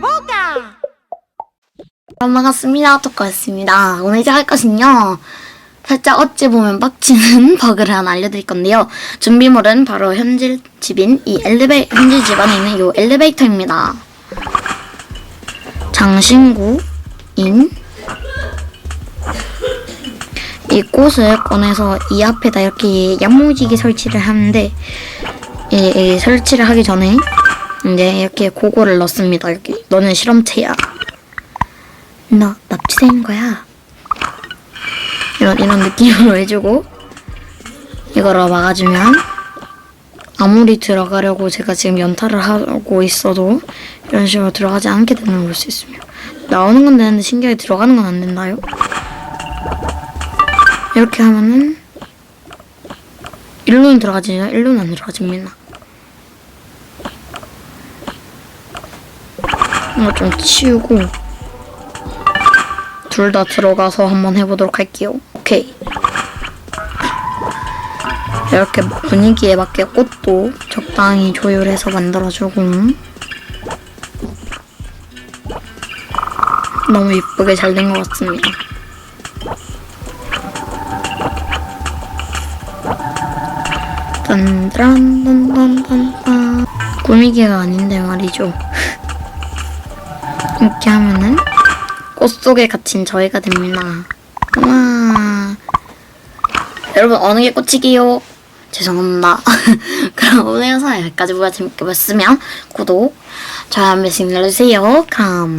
Boca. 잘 반갑습니다. 토커였습니다. 오늘 이제 할 것은요. 살짝 어찌 보면 빡치는 버그를 하나 알려드릴 건데요. 준비물은 바로 현질 집인 이 엘리베 현질 집 안에 있는 이 엘리베이터입니다. 장신구인 이 꽃을 꺼내서 이 앞에다 이렇게 야무지게 설치를 하는데 이, 이 설치를 하기 전에 이제 이렇게 고거를 넣습니다. 여기 너는 실험체야. 너 납치된 거야. 이런 이런 느낌으로 해주고 이거를 막아주면 아무리 들어가려고 제가 지금 연타를 하고 있어도 이런 식으로 들어가지 않게 되는 걸볼수 있습니다. 나오는 건 되는데 신기하게 들어가는 건 안 된다요? 이렇게 하면은 일로는 들어가지냐? 일로는 안 들어가집니다. 이거 좀 치우고 둘 다 들어가서 한번 해보도록 할게요. 오케이. 이렇게 분위기에 맞게 꽃도 적당히 조율해서 만들어주고 너무 이쁘게 잘 된 것 같습니다. 딴딴딴딴딴 꾸미기가 아닌데 말이죠. 이렇게 하면은 꽃 속에 갇힌 저희가 됩니다. 와. 여러분 어느 게 꽃이기요? 죄송합니다. 그럼 오늘 영상 여기까지 보가 재밌게 봤으면 구독, 좋아요 한 번씩 눌러주세요. 그럼